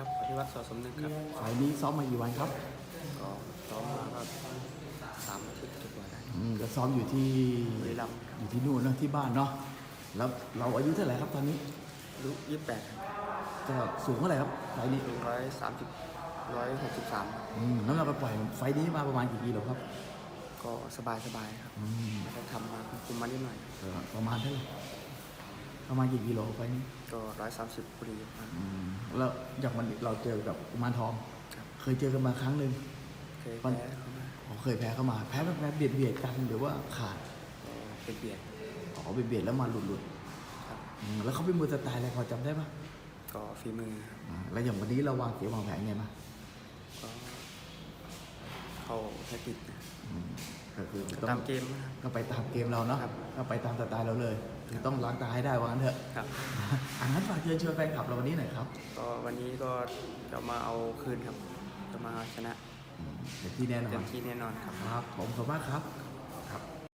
ครับอธิวัตรสอสมนึกครับไฟล์นี้ซ้อมมากี่วันครับก็ซ้อมมาก็สามอาทิตย์กว่าได้อืมก็ซ้อมอยู่ที่บุรีรัมย์อยู่ที่นู่นเนอะที่บ้านเนาะแล้วเราอายุเท่าไหร่ครับตอนนี้อายุยี่สิบแปดก็สูงเท่าไหร่ครับไฟล์นี้หนึ่งร้อยสามสิบร้อยหกสิบสามอืมน้ำหนักไปปล่อยไฟล์นี้มาประมาณกี่กิโลครับก็สบายสบายๆครับอืมไม่ได้ทำมาคุมมานิดหน่อยก็ประมาณเท่าไหร่ ประมาณกี่กิโลไฟล์นี้ก็ร้อยสามสิบพอดีครับ อืมแล้วอย่างวันนี้เราเจอกับกุมารทอง ครับ เคยเจอกันมาครั้งหนึ่ง เคยแพ้เขามาอ๋อเคยแพ้เข้ามา แพ้แบบแพ้เบียดเบียดกันหรือว่าขาดก็เป็นเบียดอ๋อเบียดเบียดแล้วมาหลุดหลุดครับ อืมแล้วเขาเป็นมวยสไตล์อะไรพอจำได้ปะก็ฝีมือครับอ่าแล้วอย่างวันนี้เราวางเสียวางแผนไงมาก็เข้าให้ติดนะอืมก็ คือก็ต้อตางมเกมนะครับ ก็ไปตามเกมเราเนาะครับก็ไปตามสไตล์เราเลยคือต้องล้างตาให้ได้ว่างั้นเถอะครับ อันนั้นฝากเชิญชวนแฟนคลับเราวันนี้หน่อยครับก็วันนี้ก็จะมาเอาคืนครับ จะมาชนะอืมเต็มที่แน่นอเต็นมที่แน่นอนครับ ครับผมขอบคุณมากครับขอบ